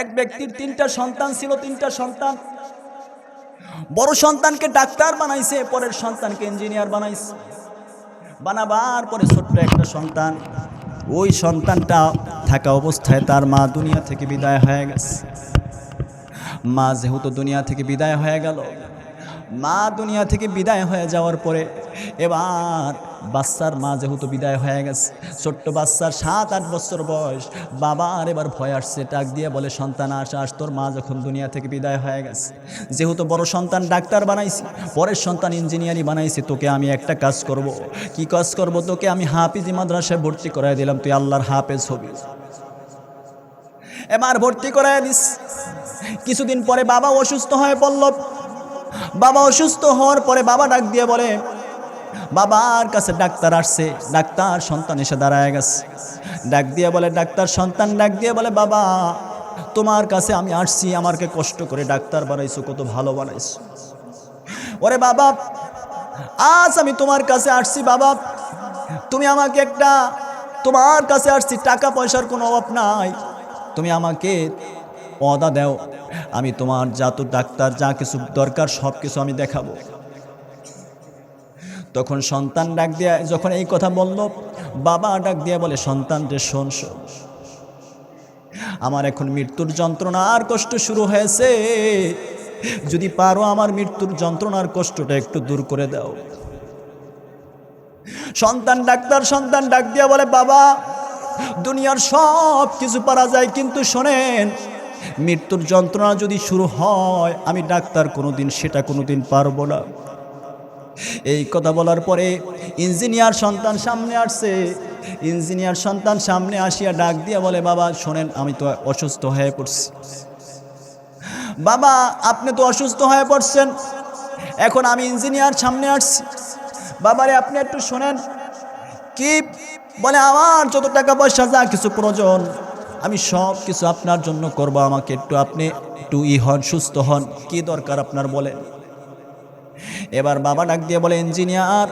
এক ব্যক্তির তিনটা সন্তান ছিল, তিনটা সন্তান। বড় সন্তানকে ডাক্তার বানাইছে, পরের সন্তানকে ইঞ্জিনিয়ার বানাইছে। বানাবার পরে ছোট্ট একটা সন্তান, ওই সন্তানটা থাকা অবস্থায় তার মা দুনিয়া থেকে বিদায় হয়ে গেছে। মা যেহেতু দুনিয়া থেকে বিদায় হয়ে গেল মা দুনিয়া থেকে বিদায় হয়ে যাওয়ার পরে এবার বাচ্চার মা যেহেতু বিদায় হয়ে গেছে, ছোট্ট বাচ্চার সাত, আট বছর বয়স, বাবার এবার ভয় আসছে টাক দিয়ে বলে, সন্তান, আস আস, তোর মা যখন দুনিয়া থেকে বিদায় হয়ে গেছে, যেহেতু বড় সন্তান ডাক্তার বানাইছি, পরের সন্তান ইঞ্জিনিয়ারিং বানাইছি, তোকে আমি একটা কাজ করব। কি কাজ করব তোকে? আমি হাফিজি মাদ্রাসায় ভর্তি করাই দিলাম, তুই আল্লাহর হাফেজ হবি। এবার ভর্তি করাই দিস। কিছুদিন পরে বাবা অসুস্থ হয়ে পড়ল। বাবা অসুস্থ হওয়ার পরে বাবা ডাক দিয়ে বলে, বাবার কাছে ডাক্তার আসছে। ডাক্তার সন্তান এসে দাঁড়ায় গেছে। ডাক দিয়ে বলে, ডাক্তার সন্তান? ডাক দিয়ে বলে, বাবা, তোমার কাছে আমি আসছি আমাকে কষ্ট করে ডাক্তার বানাইছো, কত ভালো বানাইছো। ওরে বাবা, আজ আমি তোমার কাছে আসছি, বাবা। তুমি আমাকে একটা, তোমার কাছে আসছি, টাকা পয়সার কোনো অভাব নাই। তুমি আমাকে অদা দেও। আমি তোমার যত ডাক্তার, যা কিছু দরকার সব কিছু আমি দেখাবো। তখন সন্তান ডাক দিয়ে যখন এই কথা বলল, বাবা ডাক দিয়ে বলে, সন্তান রে, শোন শোন। আমার এখন মৃত্যুর যন্ত্রণা আর কষ্ট শুরু হয়েছে। যদি পারো আমার মৃত্যুর যন্ত্রণার কষ্টটা একটু দূর করে দাও। সন্তান ডাক্তার, সন্তান ডাক দিয়া বলে, বাবা, দুনিয়ার সব কিছু পারা যায়, কিন্তু শোনেন মৃত্যুর যন্ত্রণা যদি শুরু হয়, আমি ডাক্তার কোনোদিন সেটা কোনোদিন পারব না। এই কথা বলার পরে ইঞ্জিনিয়ার সন্তান সামনে আসছে। ইঞ্জিনিয়ার সন্তান সামনে আসিয়া ডাক দিয়ে বলে, বাবা, শোনেন, আমি তো অসুস্থ হয়ে পড়ছি। বাবা, আপনি তো অসুস্থ হয়ে পড়ছেন। এখন আমি ইঞ্জিনিয়ার সামনে আসছি। বাবারে আপনি একটু শোনেন। কি বলে, আমার যত টাকা পয়সা, যা কিছু প্রয়োজন আমি সব কিছু আপনার জন্য করব, আমাকে একটু আপনি একটু ই হন, সুস্থ হন, কি দরকার আপনার বলেন? এবার বাবা ডাক দিয়ে বলে, ইঞ্জিনিয়ার,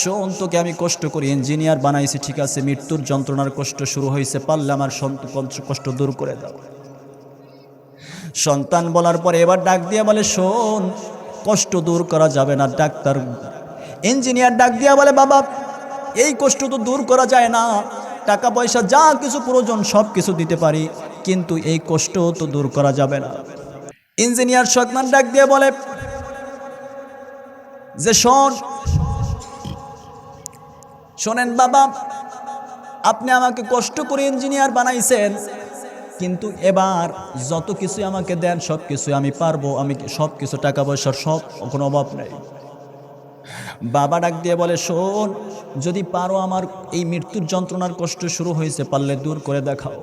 শোন তোকে আমি কষ্ট করি, ইঞ্জিনিয়ার বানাইছি, ঠিক আছে, মৃত্যুর যন্ত্রণার কষ্ট শুরু হয়েছে, পারলে আমার সন্ত কষ্ট দূর করে দাও। সন্তান বলার পরে এবার ডাক দিয়ে বলে, শোন, কষ্ট দূর করা যাবে না, ডাক্তার ইঞ্জিনিয়ার ডাক দিয়া বলে, বাবা, এই কষ্ট তো দূর করা যায় না টাকা পয়সা যা কিছু প্রয়োজন, সব কিছু দিতে পারি। কিন্তু এই কষ্ট তো দূর করা যাবে না। ইঞ্জিনিয়ার সন্তান ডাক দিয়ে বলে, যে শোন, শোনেন বাবা, আপনি আমাকে কষ্ট করে ইঞ্জিনিয়ার বানাইছেন, কিন্তু এবার যত কিছু আমাকে দেন, সব কিছু আমি পারব। আমি সব কিছু টাকা পয়সার সব কোনো অভাব নেই। বাবা ডাক দিয়ে বলে, শোন, যদি পারো আমার এই মৃত্যুর যন্ত্রণার কষ্ট শুরু হয়েছে, পারলে দূর করে দেখাও।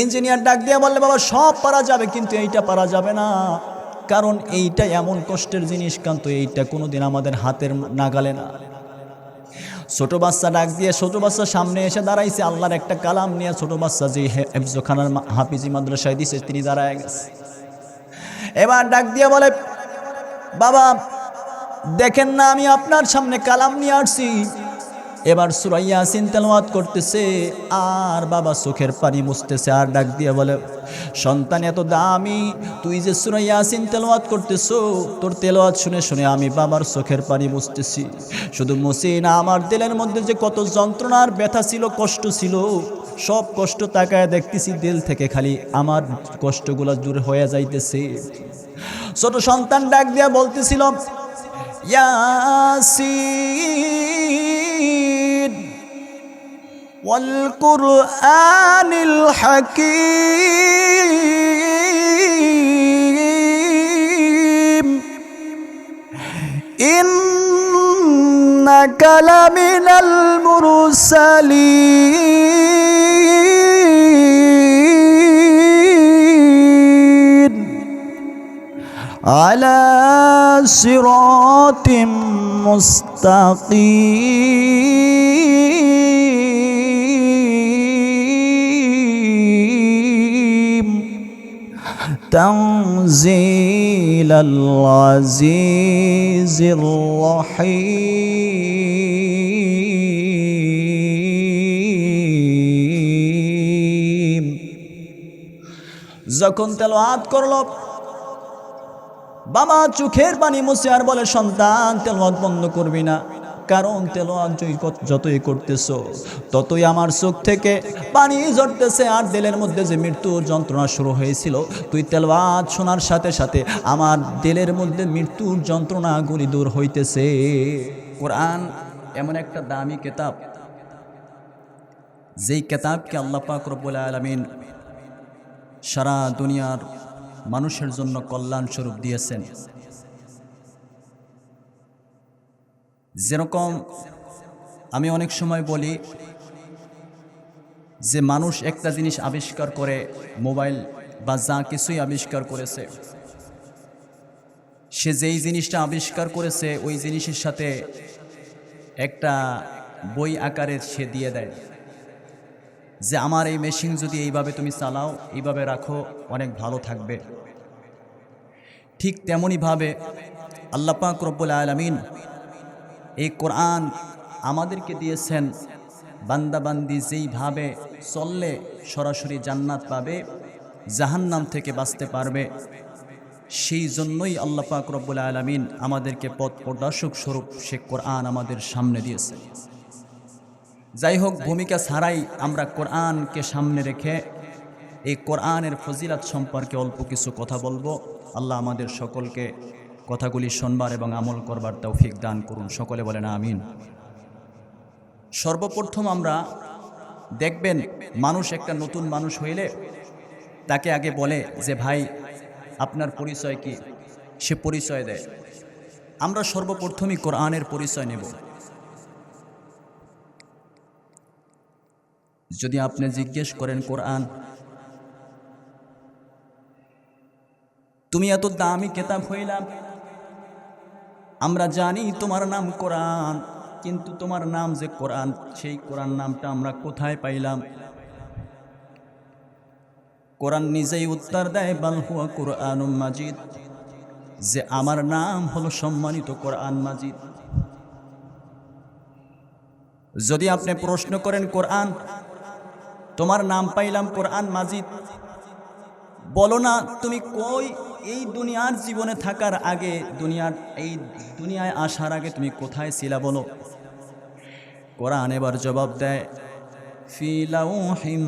ইঞ্জিনিয়ার ডাক দিয়ে বললে, বাবা, সব পারা যাবে, কিন্তু এইটা পারা যাবে না। কারণ এইটা এমন কষ্টের জিনিস, কান্ত এইটা কোনোদিন আমাদের হাতের নাগালে না। ছোট বাচ্চা ডাক দিয়ে, ছোট বাচ্চা সামনে এসে দাঁড়াইছে, আল্লাহর একটা কালাম নিয়ে ছোট বাচ্চা যে হেফজখানার হাফিজি মাদ্রাসায় দিছে, তিনি দাঁড়ায় গেছে। এবার ডাক দিয়ে বলে, বাবা দেখেন না, আমি আপনার সামনে কালাম নিয়ে আসছি। এবার সুরাইয়া সিন তেলাওয়াত করতেছে, আর বাবা চোখের পানি মুছতেছে, আর ডাক দিয়ে বলে, সন্তান এত দামি, তুই যে সুরাইয়া সিন তেলাওয়াত করতেছো, তোর তেলাওয়াত শুনে শুনে আমি বাবার চোখের পানি মুছতেছি। শুধু মুছি না, আমার দিলের মধ্যে যে কত যন্ত্রণার ব্যথা ছিল, কষ্ট ছিল, সব কষ্ট তাকায় দেখতেছি, দিল থেকে খালি আমার কষ্টগুলো দূর হয়ে যাইতেছে। ছোট সন্তান ডাক দিয়া বলতেছিল ياسين والقرآن الحكيم إنك لمن المرسلين على صراط مستقيم تنزيل العزيز الرحيم যখন তেল আত করল বাবা চোখের পানি মুছে আর বলে, সন্তান তেলোয়াত বন্ধ করবি না। কারণ তেলোয়াত যতই করতেছ, ততই আমার চোখ থেকে পানি ঝরতেছে আর দিলের মধ্যে যে মৃত্যুর যন্ত্রণা শুরু হয়েছিল, তুই তেলোয়াত শোনার সাথে সাথে আমার দিলের মধ্যে মৃত্যুর যন্ত্রণাগুলি দূর হইতেছে। কোরআন এমন একটা দামি কেতাব, যেই কেতাবকে আল্লাহ পাক রব্বুল আলমিন সারা দুনিয়ার মানুষের জন্য কল্যাণ স্বরূপ দিয়েছেন। যেরকম আমি অনেক সময় বলি যে মানুষ একটা জিনিস আবিষ্কার করে, মোবাইল বা যা কিছুই আবিষ্কার করেছে, সে যেই জিনিসটা আবিষ্কার করেছে, ওই জিনিসের সাথে একটা বই আকারে সে দিয়ে দেয়। যে আমার এই মেশিন যদি এইভাবে তুমি চালাও, এইভাবে রাখো, অনেক ভালো থাকবে। ঠিক তেমনইভাবে আল্লাপাক রব্বুল আলমিন এই কোরআন আমাদেরকে দিয়েছেন, বান্দাবান্দি যেইভাবে চললে সরাসরি জান্নাত পাবে, জাহান্নাম থেকে বাঁচতে পারবে। সেই জন্যই আল্লাহ পাক রব্বুল আলমিন আমাদেরকে পথ প্রদর্শক স্বরূপ সে কোরআন আমাদের সামনে দিয়েছে। যাই হোক ভূমিকা ছাড়াই আমরা কোরআনকে সামনে রেখে এই কোরআনের ফজিলাত সম্পর্কে অল্প কিছু কথা বলব। আল্লাহ আমাদের সকলকে কথাগুলি শোনবার এবং আমল করবার তৌফিক দান করুন। সকলে বলেন আমিন। সর্বপ্রথম আমরা দেখবেন, মানুষ একটা নতুন মানুষ হইলে তাকে আগে বলে যে, ভাই, আপনার পরিচয় কি? সে পরিচয় দেয়। আমরা সর্বপ্রথমই কোরআনের পরিচয় নেব। যদি আপনি জিজ্ঞেস করেন, কোরআন, তুমি এত দামি কেতাব হইলাম। আমরা জানি তোমার নাম কোরআন, কিন্তু তোমার নাম যে কোরআন, সেই কোরআন নামটা আমরা কোথায় পাইলাম? কোরআন নিজেই উত্তর দেয় বালহুয়া কোরআন মাজিদ। যে আমার নাম হলো সম্মানিত কোরআন মাজিদ। যদি আপনি প্রশ্ন করেন, কোরআন তোমার নাম পাইলাম কোরআন মাজিদ। বলো না, তুমি কই এই দুনিয়ার জীবনে থাকার আগে দুনিয়ার এই দুনিয়ায় আসার আগে তুমি কোথায় ছিলা বলো? কোরআন এবার জবাব দেয়, ফি লাউহিম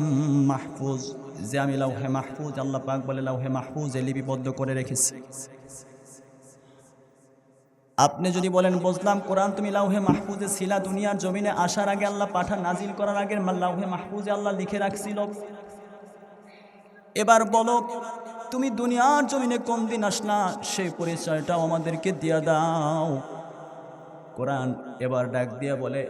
মাহফুজ। যে আমি লাউহে মাহফুজ, আল্লাহ পাক বলে লাউহে মাহফুজ এ লিপিবদ্ধ করে রেখেছি। আপনি যদি বলেন, বুঝলাম, কোরআন তুমি লাউহে মাহফুজে ছিলা, দুনিয়ার জমিনে আসার আগে আল্লাহ পাঠা নাজিল করার আগে লাউহে মাহফুজে আল্লাহ লিখে রাখছিল। এবার বলো, তুমি দুনিয়ার জমিনে কোন দিন আসলা সেই পরিচয়টাও আমাদেরকে দিয়া দাও। কোরআন এবার ডাক দিয়া বলে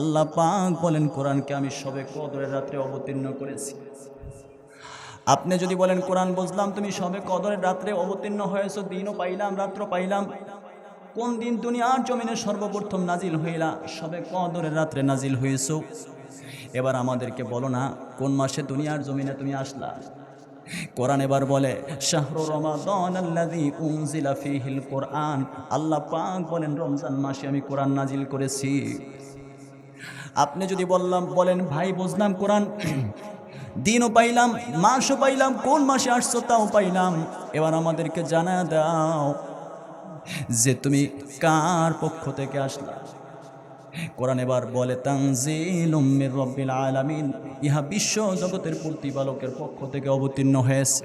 আল্লাহ পাক বলেন, কোরআনকে আমি সবে কদরের রাত্রে অবতীর্ণ করেছি। আপনি যদি বলেন, কোরআন বুঝলাম, তুমি সবে কদরের রাত্রে অবতীর্ণ হয়েছ, দিনও পাইলাম রাত্র পাইলাম। কোন দিন দুনিয়ার জমিনে সর্বপ্রথম নাজিল হইলা, সবে কদরের রাত্রে নাজিল হয়েছ এবার আমাদেরকে বলো না, কোন মাসে দুনিয়ার জমিনে তুমি আসলা? কোরআন এবার বলে, শাহরু কোরআন। আল্লাহ পাক বলেন, রমজান মাসে আমি কোরআন নাজিল করেছি। আপনি যদি বললাম, বলেন, ভাই, বুঝলাম কোরআন। দিনও পাইলাম, মাসও পাইলাম, কোন মাসে আসছো তাও পাইলাম। এবার আমাদেরকে জানা দাও যে তুমি কার পক্ষ থেকে আসলা। কোরআন এবার বলে তানজিল উম্মির রব্বিল আলামিন। ইহা বিশ্ব জগতের প্রতিপালকের পক্ষ থেকে অবতীর্ণ হয়েছে।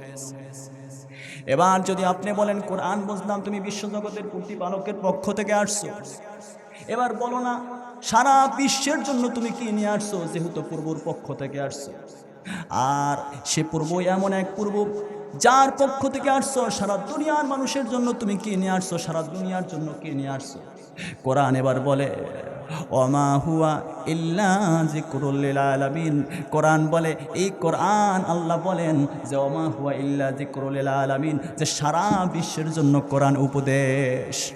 এবার যদি আপনি বলেন, কোরআন বুঝলাম, তুমি বিশ্ব জগতের প্রতিপালকের পক্ষ থেকে আসছো। এবার বলো না, সারা বিশ্বের জন্য তুমি কি নিয়ে আসছো, যেহেতু পূর্বর পক্ষ থেকে আসছো? আর সে পূর্ব, এমন এক পূর্ব, যার পক্ষ থেকে আসছো, সারা দুনিয়ার মানুষের জন্য তুমি কে নিয়ে আসছো, সারা দুনিয়ার জন্য কে নিয়ে আসছো? কোরআন এবার বলে অমা হুয়া ইল্লা জিক্রুল্লিল আলামিন। কোরআন বলে, এই কোরআন আল্লাহ বলেন যে অমা হুয়া ইল্লা জিক্রুল্লিল আলামিন। যে, সারা বিশ্বের জন্য কোরআন উপদেশ।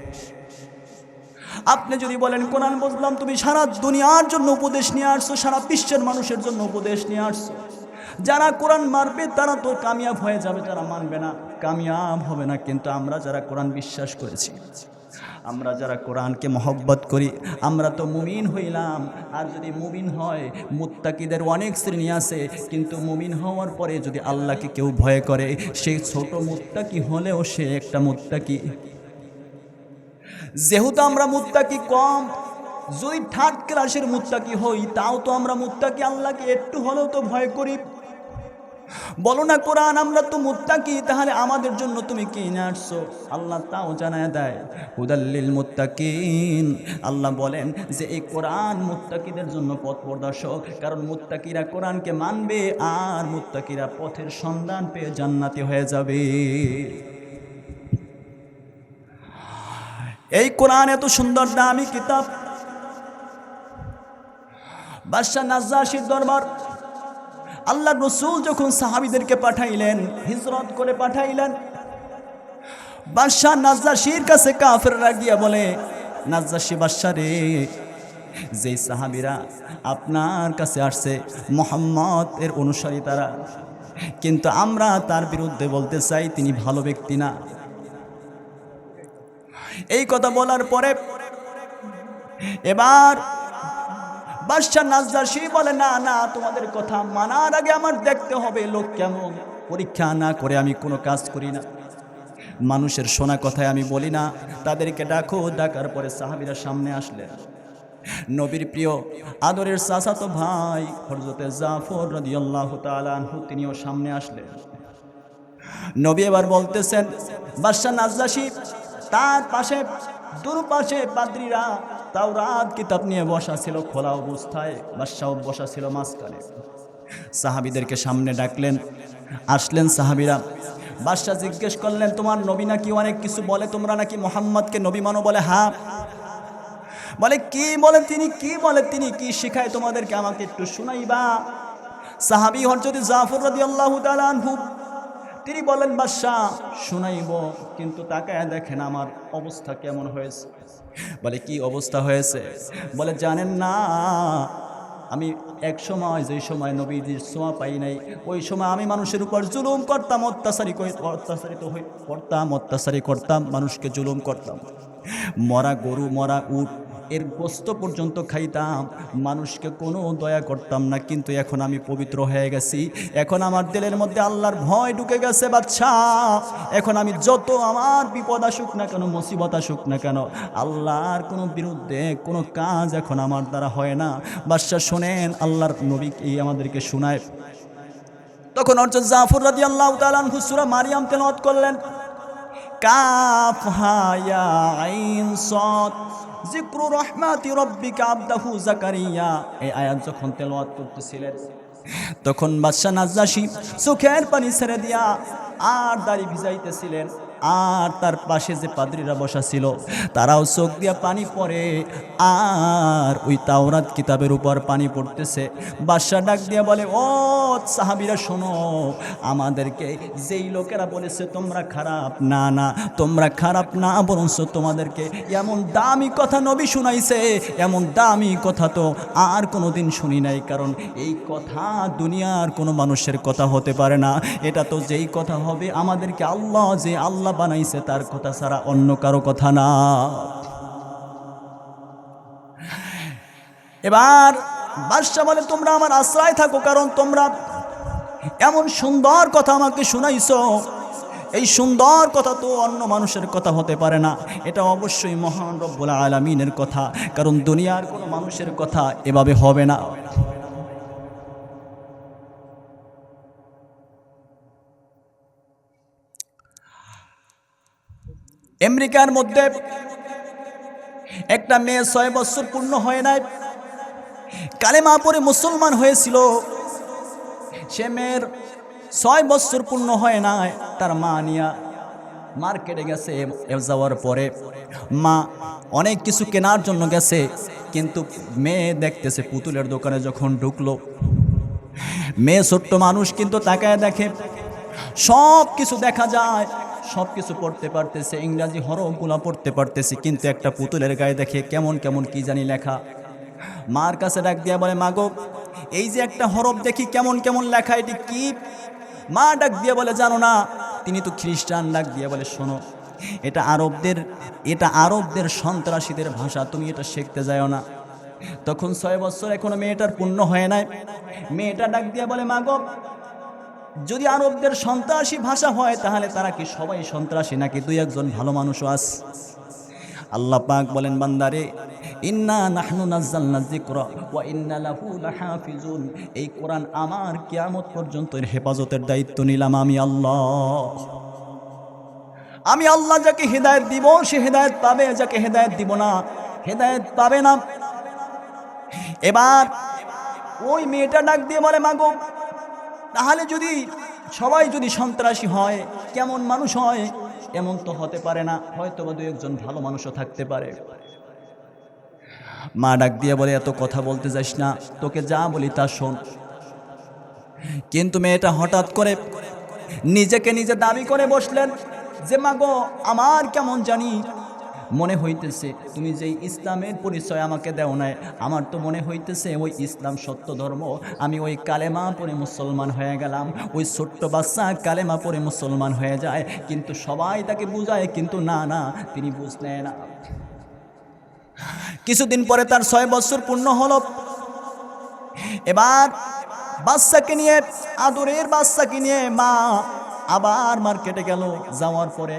আপনি যদি বলেন, কোরআন বুঝলাম, তুমি সারা দুনিয়ার জন্য উপদেশ নিয়ে আসছো, সারা বিশ্বের মানুষের জন্য উপদেশ নিয়ে আসছো। যারা কোরআন মারবে, তারা তো কামিয়াব হয়ে যাবে, যারা মানবে না। কামিয়াব হবে না, কিন্তু আমরা যারা কোরআন বিশ্বাস করেছি, আমরা যারা কোরআনকে মহব্বত করি, আমরা তো মুমিন হইলাম। আর যদি মুমিন হয়, মুত্তাকিদের অনেক শ্রেণি আছে, কিন্তু মুমিন হওয়ার পরে যদি আল্লাহকে কেউ ভয় করে, সেই ছোট মুত্তাকি হলেও সে একটা মুত্তাকি। যেহেতু আমরা মুত্তাকি কম, যদি থার্ড ক্লাসের মুত্তাকি হই, তাও তো আমরা মুত্তাকি আল্লাহকে, একটু হলেও তো ভয় করি। বলো না, কোরআন, আমরা তো মুত্তাকি, তাহলে আমাদের জন্য তুমি কি নিয়ে আসছো? আল্লাহ তাও জানায় দেয় হুদাল্লিল মুত্তাকিন। আল্লাহ বলেন যে, এই কোরআন মুত্তাকিদের জন্য পথ প্রদর্শক, কারণ মুত্তাকিরা কোরআনকে মানবে, আর মুত্তাকিরা পথের সন্ধান পেয়ে জান্নাতি হয়ে যাবে। এই কোরআন এত সুন্দর, দামি কিতাব। বাদশাহ নাজ্জাসির দরবার আল্লাহ রসুল যখন সাহাবিদেরকে পাঠাইলেন, হিজরত করে পাঠাইলেন বাদশাহ নাজ্জাসির কাছে কাফেররা গিয়া বলে, নাজ্জাসি বাদশাহ রে, যেই সাহাবিরা আপনার কাছে আসছে, মোহাম্মদ এর অনুসারী তারা। কিন্তু আমরা তার বিরুদ্ধে বলতে চাই, তিনি ভালো ব্যক্তি না। এই কথা বলার পরে, এবার বাদশাহ নাজদাসি বলে, না না, তোমাদের কথা মানার আগে আমার দেখতে হবে লোক কেমন। পরীক্ষা না করে আমি কোনো কাজ করি না। মানুষের শোনা কথায় আমি বলি না, তাদেরকে ডাকো। ডাকার পরে সাহাবিরা সামনে আসলেন। নবীর প্রিয় আদরের চাচাতো ভাই হরজতে জাফর রদিয়াল্লাহ তালাহু তিনিও সামনে আসলেন। নবী এবার বলতেছেন, বাদশাহ নাজদাসি তার পাশে দুপাশে পাদ্রীরা তাও রাত কিতাব নিয়ে বসা ছিল খোলা অবস্থায় বাদশাহ বসা ছিল মাঝখানে। সাহাবিদেরকে সামনে ডাকলেন, আসলেন সাহাবিরা, বাদশাহ জিজ্ঞেস করলেন, তোমার নবী নাকি অনেক কিছু বলে? তোমরা নাকি মোহাম্মদকে নবী মানো বলে? হ্যাঁ। বলে, কি বলে তিনি? কি বলে তিনি? কি শিখায় তোমাদেরকে? আমাকে একটু শুনাইবা। সাহাবি হর যদি জাফর রদি আল্লাহ তালু তিনি বলেন, বাদশাহ, শুনাইব, কিন্তু তাকায় দেখেন আমার অবস্থা কেমন হয়েছে। বলে, কি অবস্থা হয়েছে? বলে, জানেন না, আমি এক সময় যে সময় নবীদের ছোঁয়া পাই নাই, ওই সময় আমি মানুষের উপর জুলুম করতাম, অত্যাচারী অত্যাচারিত হয়ে করতাম, অত্যাচারী করতাম, মানুষকে জুলুম করতাম। মরা গরু, মরা উট এর গোস্ত পর্যন্ত খাইতাম। মানুষকে কোনো দয়া করতাম না, কিন্তু এখন আমি পবিত্র হয়ে গেছি। এখন আমার দিলের মধ্যে আল্লাহর ভয় ঢুকে গেছে বাচ্চা এখন আমি যত আমার বিপদ আসুক না কেন, মুসিবত আসুক না কেন, আল্লাহর কোনো বিরুদ্ধে কোনো কাজ এখন আমার দ্বারা হয় না। বাদশাহ শোনেন, আল্লাহর নবী এই আমাদেরকে শোনায়। তখন অর্জন জাফর রাজি আল্লাহ তালান হুসুরা মারিয়াম তেলত করলেন, কাফ হায়া আইন সৎ। জিক্রু রহমাতি রব্বিকা আব্দাহু জাকারিয়া এই আয়াত যখন তেলাওয়াত করতেছিলেন, তখন বাদশাহ নাজ্জাসী চোখের পানি ছেড়ে দিয়া আর দাড়ি ভিজাইতেছিলেন। আর তার পাশে যে পাদ্রীরা বসা ছিল, তারাও চোখ দিয়া পানি পড়ে। আর ওই তাওরাত কিতাবের উপর পানি পড়তেছে। বাদশাহ ডাক দিয়া বলে, ও সাহাবিরা, শোনো, আমাদেরকে যেই লোকেরা বলেছে তোমরা খারাপ, না না, তোমরা খারাপ না, বরঞ্চ তোমাদেরকে এমন দামি কথা নবী শুনাইছে, এমন দামি কথা তো আর কোনো দিন শুনি নাই, কারণ এই কথা দুনিয়ার কোনো মানুষের কথা হতে পারে না। এটা তো যেই কথা হবে, আমাদেরকে আল্লাহ যে আল্লাহ বানাইছে, তার কথা ছাড়া অন্য কারও কথা না। এবার বাদশাহ বলে, তোমরা আমার আশ্রয় থাকো, কারণ তোমরা এমন সুন্দর কথা আমাকে শুনাইছো। এই সুন্দর কথা তো অন্য মানুষের কথা হতে পারে না। এটা অবশ্যই মহান রব্বুল আলমিনের কথা, কারণ দুনিয়ার কোনো মানুষের কথা এভাবে হবে না। আমেরিকার মধ্যে একটা মেয়ে ছয় বছর পূর্ণ হয় নাই। কালেমা পরে মুসলমান হয়েছিল। সে মেয়ের ছয় বছর পূর্ণ হয় নাই। তার মা নিয়া মার্কেটে গেছে যাওয়ার পরে মা অনেক কিছু কেনার জন্য গেছে, কিন্তু মেয়ে দেখতেছে পুতুলের দোকানে যখন ঢুকলো। মেয়ে ছোট্ট মানুষ কিন্তু তাকায় দেখে সব কিছু দেখা যায়। সব কিছু পড়তে পারতেছে, ইংরাজি হরফগুলো পড়তে পারতেছে, কিন্তু একটা পুতুলের গায়ে দেখে কেমন কেমন কি জানি লেখা। মার কাছে ডাক দিয়া বলে মাগো এই যে একটা হরফ দেখি কেমন কেমন লেখা, এটি কি? মা ডাক দিয়ে বলে, জানো না। তিনি তো খ্রিস্টান, ডাক দিয়ে বলে, শোনো, এটা আরবদের এটা আরবদের সন্ত্রাসীদের ভাষা, তুমি এটা শিখতে যাও না। তখন ছয় বছর এখনও মেয়েটার পূর্ণ হয় নাই। মেয়েটা ডাক দিয়ে বলে মাগো যদি আরবদের সন্ত্রাসী ভাষা হয়, তাহলে তারা কি সবাই সন্ত্রাসী নাকি দুই একজন ভালো মানুষও আস? আল্লাহ পাক বলেন, বান্দারে, ইন্না নাহনু নাজ্জালনা যিকরা ওয়া ইন্না লাহু লাহাফিজুন। এই কোরআন আমার কিয়ামত পর্যন্ত এর হেফাজতের দায়িত্ব নিলাম আমি আল্লাহ। আমি আল্লাহ যাকে হেদায়েত দিব, সে হেদায়েত পাবে, যাকে হেদায়েত দিব না, হেদায়েত পাবে না। এবার ওই মেয়েটা ডাক দিয়ে বলে, মাগো তাহলে যদি সবাই যদি সন্ত্রাসী হয়, কেমন মানুষ হয়? এমন তো হতে পারে না। হয়তো বা দু একজন ভালো মানুষও থাকতে পারে। মা ডাক দিয়ে বলে, এত কথা বলতে যাস না। তোকে যা বলি তা শোন। কিন্তু মেয়েটা হঠাৎ করে নিজেকে নিজে দাবি করে বসলেন যে, মা গো, আমার কেমন জানি মনে হইতেছে, তুমি যেই ইসলামের পরিচয় আমাকে দেও নাই, আমার তো মনে হইতেছে ওই ইসলাম সত্য ধর্ম। আমি ওই কালেমা পরে মুসলমান হয়ে গেলাম, ওই ছোট্ট বাচ্চা কালেমা পরে মুসলমান হয়ে যায়, কিন্তু সবাই তাকে বুঝায়, কিন্তু না না, তিনি বুঝলেন না। কিছুদিন পরে তার ছয় বছর পূর্ণ হলো। এবার বাচ্চাকে নিয়ে, আদরের বাচ্চাকে নিয়ে মা আবার মার্কেটে গেল, যাওয়ার পরে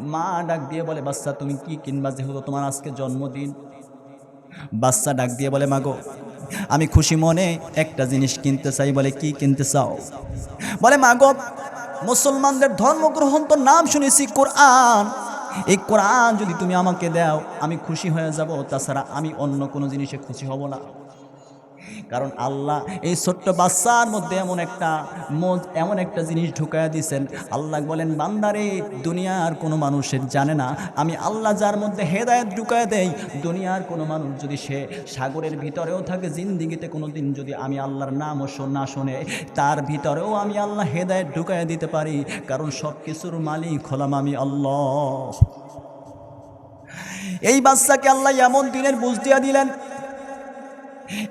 মা ডাক দিয়ে বলে, বাচ্চা, তুমি কি কিনবা যেহেতু তোমার আজকে জন্মদিন? বাচ্চা ডাক দিয়ে বলে, মাগো, আমি খুশি মনে একটা জিনিস কিনতে চাই। বলে, কি কিনতে চাও? বলে, মাগো, মুসলমানদের ধর্মগ্রহণ তো নাম শুনেছি, কোরআন। এই কোরআন যদি তুমি আমাকে দাও, আমি খুশি হয়ে যাব। তাছাড়া আমি অন্য কোনো জিনিসে খুশি হব না। কারণ আল্লাহ এই ছোট্ট বাচ্চার মধ্যে এমন একটা এমন একটা জিনিস ঢুকায়া দিয়েছেন আল্লাহ বলেন, বান্দারে, দুনিয়ার কোনো মানুষের জানে না। আমি আল্লাহ যার মধ্যে হেদায়ত ঢুকায় দেই, দুনিয়ার কোনো মানুষ যদি সে সাগরের ভিতরেও থাকে, জিন্দিগিতে কোনো দিন যদি আমি আল্লাহর নামও শো- না শোনে, তার ভিতরেও আমি আল্লাহ হেদায়ত ঢুকায় দিতে পারি। কারণ সব কিছুর মালিক হলাম আমি আল্লাহ। এই বাচ্চাকে আল্লাহ এমন দিনের বুঝ দিয়া দিলেন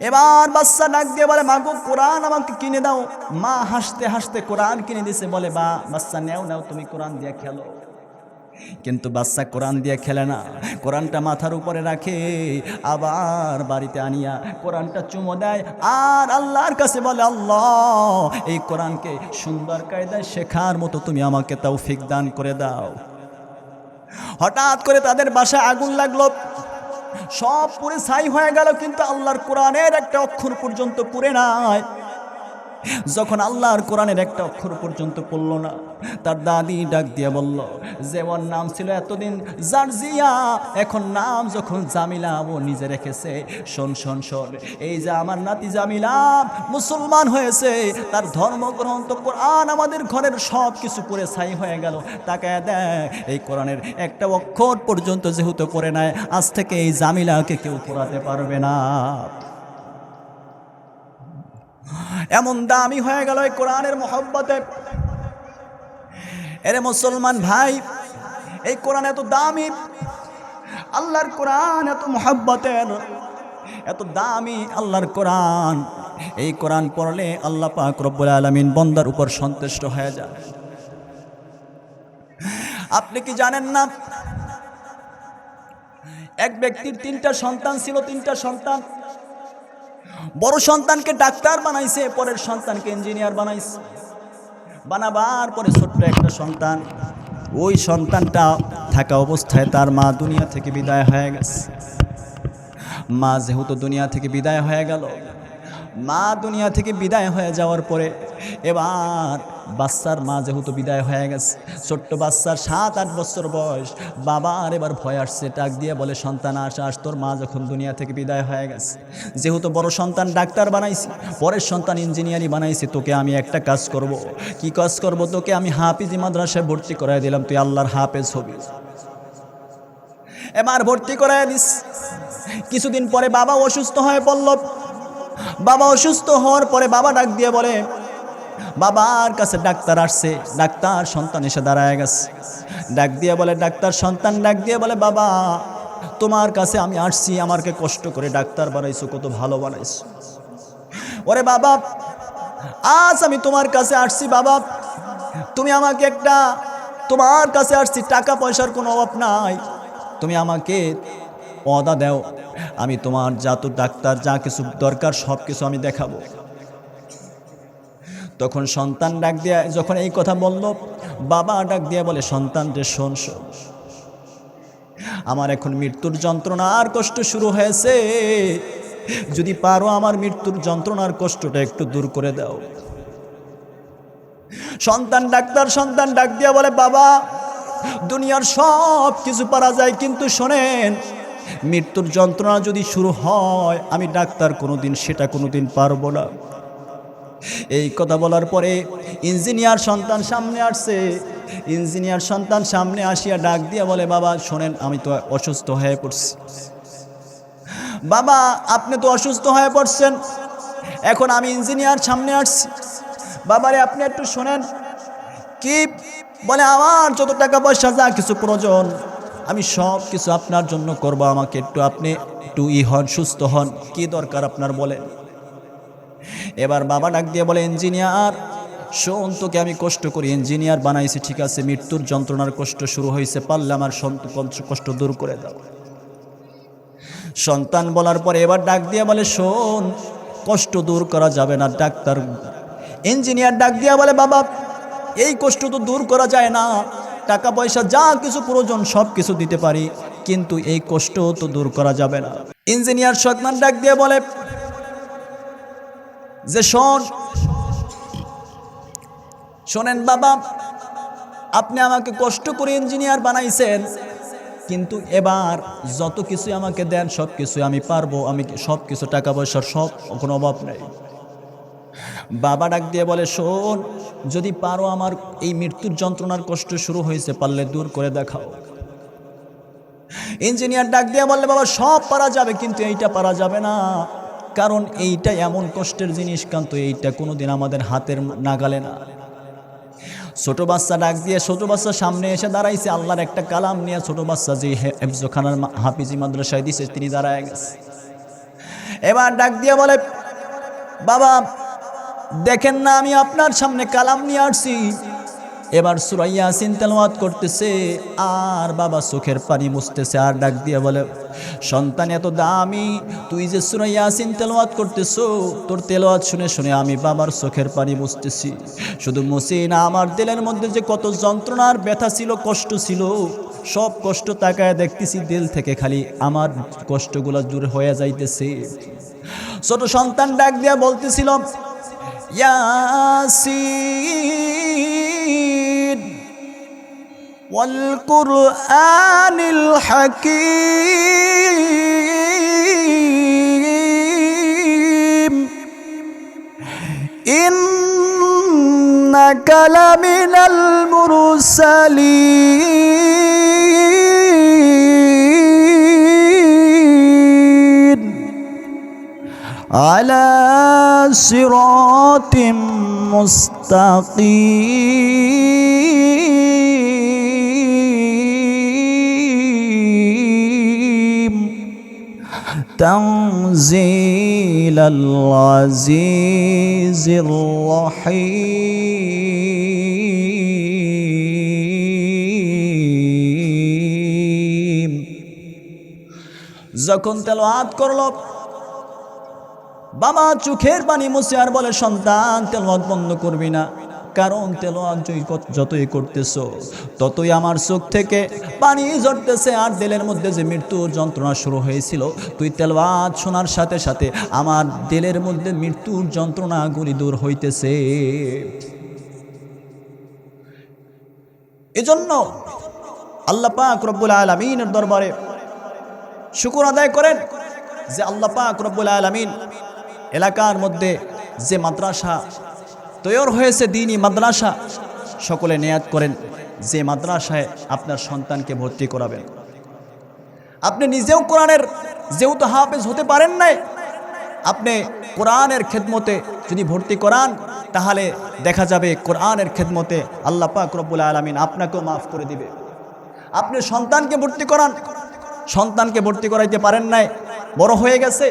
এবার বাচ্চা ডাক দিয়ে বলে, মাগো, কোরআন আমাকে কিনে দাও। মা হাসতে হাসতে কোরআন কিনে দিছে, বলে, বা বাচ্চা নেও, নাও, তুমি কোরআন দিয়ে খেলো। কিন্তু বাচ্চা কোরআন দিয়ে খেলে না। কোরআনটা মাথার উপরে রাখে, আবার বাড়িতে আনিয়া কোরআনটা চুমো দেয়। আর আল্লাহর কাছে বলে, আল্লাহ, এই কোরআনকে সুন্দর কায়দায় শেখার মতো তুমি আমাকে তাও ফিক দান করে দাও। হঠাৎ করে তাদের বাসায় আগুন লাগল। সব পুরে ছাই হয়ে গেল কিন্তু আল্লাহর কোরআনের একটা অক্ষর পর্যন্ত পুরে নাই। যখন আল্লাহর কোরআনের একটা অক্ষর পর্যন্ত পড়ল না, তার দাদি ডাক দিয়ে বলল যে ওর নাম ছিল এতদিন জার্জিয়া, এখন নাম যখন জামিলা ও নিজে রেখেছে, শোন শোন শোন, এই যে আমার নাতি জামিলা মুসলমান হয়েছে, তার ধর্মগ্রহণ তো কোরআন আমাদের ঘরের সব কিছু পরে ছাই হয়ে গেল, তাকে দেখ, এই কোরআনের একটা অক্ষর পর্যন্ত যেহেতু পড়ে নেয় আজ থেকে এই জামিলাকে কেউ পড়াতে পারবে না। এমন দামি হয়ে গেল এই কোরআনের মোহব্বতে। এরে মুসলমান ভাই, এই কোরআন এত দামি, আল্লাহর কোরআন এত মোহব্বতের, এত দামি আল্লাহর কোরআন। এই কোরআন পড়লে আল্লাহ পাক রব্বুল আলমিন বন্দার উপর সন্তুষ্ট হয়ে যায়। আপনি কি জানেন না, এক ব্যক্তির তিনটা সন্তান ছিল, তিনটা সন্তান বড় সন্তানকে ডাক্তার বানাইছে, পরের সন্তানকে ইঞ্জিনিয়ার বানাইছে। বানাবার পরে ছোট্ট একটা সন্তান, ওই সন্তানটা থাকা অবস্থায় তার মা দুনিয়া থেকে বিদায় হয়ে গেছে। মা যেহেতু দুনিয়া থেকে বিদায় হয়ে গেল মা দুনিয়া থেকে বিদায় হয়ে যাওয়ার পরে এবার বাচ্চার মা যেহেতু বিদায় হয়ে গেছে, ছোট্ট বাচ্চার সাত, আট বছর বয়স, বাবার এবার ভয় আসছে টাক দিয়ে বলে, সন্তান, আস আস, তোর মা যখন দুনিয়া থেকে বিদায় হয়ে গেছে, যেহেতু বড় সন্তান ডাক্তার বানাইছি, পরের সন্তান ইঞ্জিনিয়ারিং বানাইছি, তোকে আমি একটা কাজ করব। কি কাজ করব তোকে? আমি হাফিজি মাদ্রাসায় ভর্তি করাই দিলাম, তুই আল্লাহর হাফেজ হবি। এবার ভর্তি করাই দিস। কিছুদিন পরে বাবা অসুস্থ হয়ে পড়ল। বাবা অসুস্থ হওয়ার পরে বাবা ডাক দিয়ে বলে, বাবার কাছে ডাক্তার আসছে। ডাক্তার সন্তান এসে দাঁড়ায় গেছে। ডাক দিয়ে বলে, ডাক্তার সন্তান? ডাক দিয়ে বলে, বাবা, তোমার কাছে আমি আসছি আমাকে কষ্ট করে ডাক্তার বানাইছো, কত ভালো বানাইছো। ওরে বাবা, আজ আমি তোমার কাছে আসছি, বাবা। তুমি আমাকে একটা, তোমার কাছে আসছি, টাকা পয়সার কোনো অভাব নাই। তুমি আমাকে অদা দাও। আমি তোমার যা ডাক্তার, যা কিছু দরকার সব কিছু আমি দেখাবো। তখন সন্তান ডাক দিয়া যখন এই কথা বলল, বাবা ডাক দিয়া বলে, সন্তান রে, শোন শোন। আমার এখন মৃত্যুর যন্ত্রণা আর কষ্ট শুরু হয়েছে। যদি পারো আমার মৃত্যুর যন্ত্রণার কষ্টটা একটু দূর করে দাও। সন্তান ডাক্তার, সন্তান ডাক দিয়া বলে, বাবা, দুনিয়ার সব কিছু পারা যায়, কিন্তু শোনেন মৃত্যুর যন্ত্রণা যদি শুরু হয়, আমি ডাক্তার কোনোদিন সেটা কোনোদিন পারব না। এই কথা বলার পরে ইঞ্জিনিয়ার সন্তান সামনে আসছে। ইঞ্জিনিয়ার সন্তান সামনে আসিয়া ডাক দিয়া বলে, বাবা, শোনেন, আমি তো অসুস্থ হয়ে পড়ছি। বাবা, আপনি তো অসুস্থ হয়ে পড়ছেন। এখন আমি ইঞ্জিনিয়ার সামনে আসছি। বাবারে, আপনি একটু শোনেন। কি? বলে, আমার যত টাকা পয়সা, যা কিছু প্রয়োজন আমি সব কিছু আপনার জন্য করব, আমাকে একটু আপনি একটু ই হন, সুস্থ হন, কি দরকার আপনার বলেন এবার বাবা ডাক দিয়ে বলে, ইঞ্জিনিয়ার, শোন তোকে আমি কষ্ট করি, ইঞ্জিনিয়ার বানাইছি, ঠিক আছে, মৃত্যুর যন্ত্রণার কষ্ট শুরু হয়েছে, পারলে আমার সন্ত- কষ্ট দূর করে দাও। সন্তান বলার পরে এবার ডাক দিয়ে বলে, শোন, কষ্ট দূর করা যাবে না, ডাক্তার ইঞ্জিনিয়ার ডাক দিয়া বলে, বাবা, এই কষ্ট তো দূর করা যায় না টাকা পয়সা যা কিছু প্রয়োজন, সব কিছু দিতে পারি। কিন্তু এই কষ্ট তো দূর করা যাবে না। ইঞ্জিনিয়ার সন্তান ডাক দিয়ে বলে, যে শোন, শোনেন বাবা, আপনি আমাকে কষ্ট করে ইঞ্জিনিয়ার বানাইছেন, কিন্তু এবার যত কিছু আমাকে দেন, সব কিছু আমি পারব। আমি সব কিছু টাকা পয়সার সব কোনো অভাব নেই। বাবা ডাক দিয়ে বলে, শোন, যদি পারো আমার এই মৃত্যুর যন্ত্রণার কষ্ট শুরু হয়েছে, পারলে দূর করে দেখাও। ইঞ্জিনিয়ার ডাক দিয়ে বললে, বাবা, সব পারা যাবে, কিন্তু এইটা পারা যাবে না। কারণ এইটা এমন কষ্টের জিনিস, কিন্তু এইটা কোনোদিন আমাদের হাতের নাগালে না। ছোট বাচ্চা ডাক দিয়ে, ছোট বাচ্চা সামনে এসে দাঁড়াইছে, আল্লাহর একটা কালাম নিয়ে ছোট বাচ্চা যে হেফজখানার হাফিজি মাদ্রাসায় দিছে, তিনি দাঁড়ায় গেছে। এবার ডাক দিয়ে বলে, বাবা দেখেন না, আমি আপনার সামনে কালাম নিয়ে আসছি। এবার সুরাইয়া সিন তেলাওয়াত করতেছে, আর বাবা চোখের পানি মুছতেছে, আর ডাক দিয়ে বলে, সন্তান এত দামি, তুই যে সুরাইয়া সিন তেলাওয়াত করতেছো, তোর তেলাওয়াত শুনে শুনে আমি বাবার চোখের পানি মুছতেছি। শুধু মুছি না, আমার দিলের মধ্যে যে কত যন্ত্রণার ব্যথা ছিল, কষ্ট ছিল, সব কষ্ট তাকায় দেখতেছি, দিল থেকে খালি আমার কষ্টগুলো দূর হয়ে যাইতেছে। ছোট সন্তান ডাক দিয়া বলতেছিল ياسين والقرآن الحكيم إنك لمن المرسلين على صراط مستقيم تنزيل العزيز الرحيم যখন তেলাওয়াত করলো বাবা চোখের পানি মুছে আর বলে, সন্তান তেলোয়াত বন্ধ করবি না। কারণ কত- যতই করতেছো, ততই আমার চোখ থেকে পানি ঝরতেছে আর দিলের মধ্যে যে মৃত্যুর যন্ত্রণা শুরু হয়েছিল, তুই তেলওয়াত শোনার সাথে সাথে আমার দিলের মধ্যে মৃত্যুর যন্ত্রণাগুলি দূর হইতেছে। এজন্য আল্লাহ পাক রব্বুল আলমিনের দরবারে শুকুর আদায় করেন যে আল্লাহ পাক রব্বুল আলমিন এলাকার মধ্যে যে মাদ্রাসা তৈরি হয়েছে দিনই মাদ্রাসা, সকলে নেয়াত করেন যে মাদ্রাসায় আপনার সন্তানকে ভর্তি করাবেন। আপনি নিজেও কোরআনের যেহেতু হাফেজ হতে পারেন নাই, আপনি কোরআনের খেদমতে যদি ভর্তি করান, তাহলে দেখা যাবে কোরআনের খেদমতে আল্লাহ পাক রব্বুল আলমিন আপনাকেও মাফ করে দিবে। আপনি সন্তানকে ভর্তি করান, সন্তানকে ভর্তি করাইতে পারেন নাই, বড় হয়ে গেছে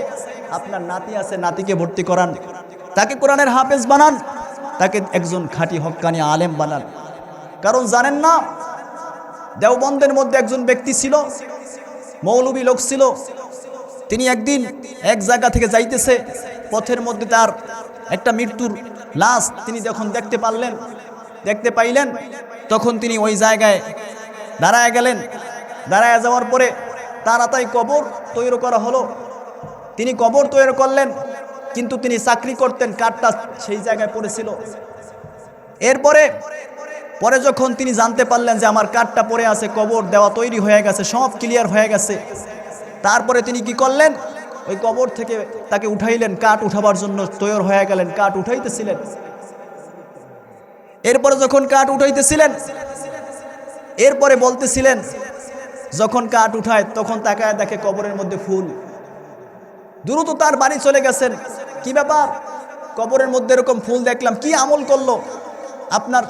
আপনার নাতি আছে, নাতিকে ভর্তি করান। তাকে কোরআনের হাফেজ বানান। তাকে একজন খাঁটি হক্কানি আলেম বানান। কারণ জানেন না, দেওবন্দের মধ্যে একজন ব্যক্তি ছিল, মৌলবী লোক ছিল। তিনি একদিন এক জায়গা থেকে যাইতেছে, পথের মধ্যে তার একটা মৃত্যুর লাশ তিনি যখন দেখতে পারলেন, দেখতে পাইলেন, তখন তিনি ওই জায়গায় দাঁড়ায় গেলেন। দাঁড়ায় যাওয়ার পরে তার আতাই কবর তৈরি করা হলো। তিনি কবর তৈরি করলেন, কিন্তু তিনি চাকরি করতেন, কাঠটা সেই জায়গায় পড়েছিল। এরপরে, পরে যখন তিনি জানতে পারলেন যে আমার কাঠটা পড়ে আছে, কবর দেওয়া তৈরি হয়ে গেছে, সব ক্লিয়ার হয়ে গেছে, তারপরে তিনি কি করলেন? ওই কবর থেকে তাকে উঠাইলেন, কাঠ উঠাবার জন্য তৈরি হয়ে গেলেন, কাঠ উঠাইতেছিলেন। এরপরে যখন কাঠ উঠাইতেছিলেন, এরপরে বলতেছিলেন, যখন কাঠ উঠায়, তখন তাকায় দেখে কবরের মধ্যে ফুল। দ্রুত তার বাড়ি চলে গেছেন। কি ব্যাপার? কবরের মধ্যে এরকম ফুল দেখলাম, কি আমল করল? আপনার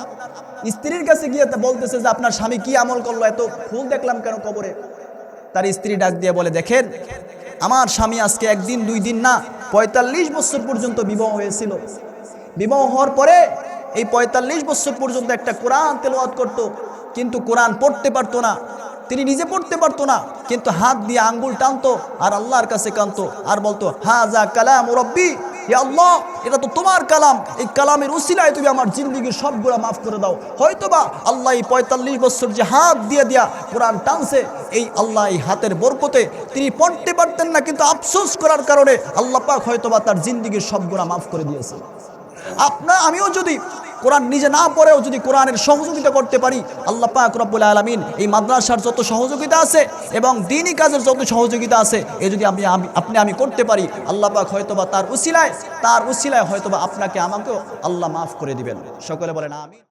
স্ত্রীর কাছে গিয়ে বলতেছে যে আপনার স্বামী কি আমল করল? এত ফুল দেখলাম কেন কবরে? তার স্ত্রী ডাক দিয়ে বলে, দেখেন, আমার স্বামী আজকে একদিন, দুই দিন না, পঁয়তাল্লিশ বছর পর্যন্ত বিবাহ হয়েছিল। বিবাহ হওয়ার পরে এই পঁয়তাল্লিশ বছর পর্যন্ত একটা কোরআন তেলাওয়াত করত, কিন্তু কোরআন পড়তে পারতো না। তিনি নিজে পড়তে পারতো না, কিন্তু হাত দিয়ে আঙ্গুল টানতো আর আল্লাহর কাছে কানতো আর বলতো হা যা কালাম রব্বি আল্লাহ, এটা তো তোমার কালাম। এই কালামের উসিলায় তুমি আমার জিন্দগির সবগুলা মাফ করে দাও। হয়তোবা আল্লাহ এই পঁয়তাল্লিশ বছর যে হাত দিয়ে দিয়া কোরআন টানছে, এই আল্লাহ এই হাতের বরকতে তিনি পড়তে পারতেন না, কিন্তু আফসোস করার কারণে আল্লাহ পাক হয়তোবা তার জিন্দগির সবগুলা মাফ করে দিয়েছে। আপনার আমিও যদি কোরআন নিজে না পড়েও যদি কোরআনের সহযোগিতা করতে পারি, আল্লাহ পাক রব্বুল আলমিন এই মাদ্রাসার যত সহযোগিতা আছে এবং দিনই কাজের যত সহযোগিতা আছে, এ যদি আমি আপনি আমি করতে পারি, আল্লাহ পাক হয়তোবা তার উসিলায় তার উসিলায় হয়তোবা আপনাকে আমাকেও আল্লাহ মাফ করে দিবেন। সকলে বলেন আমি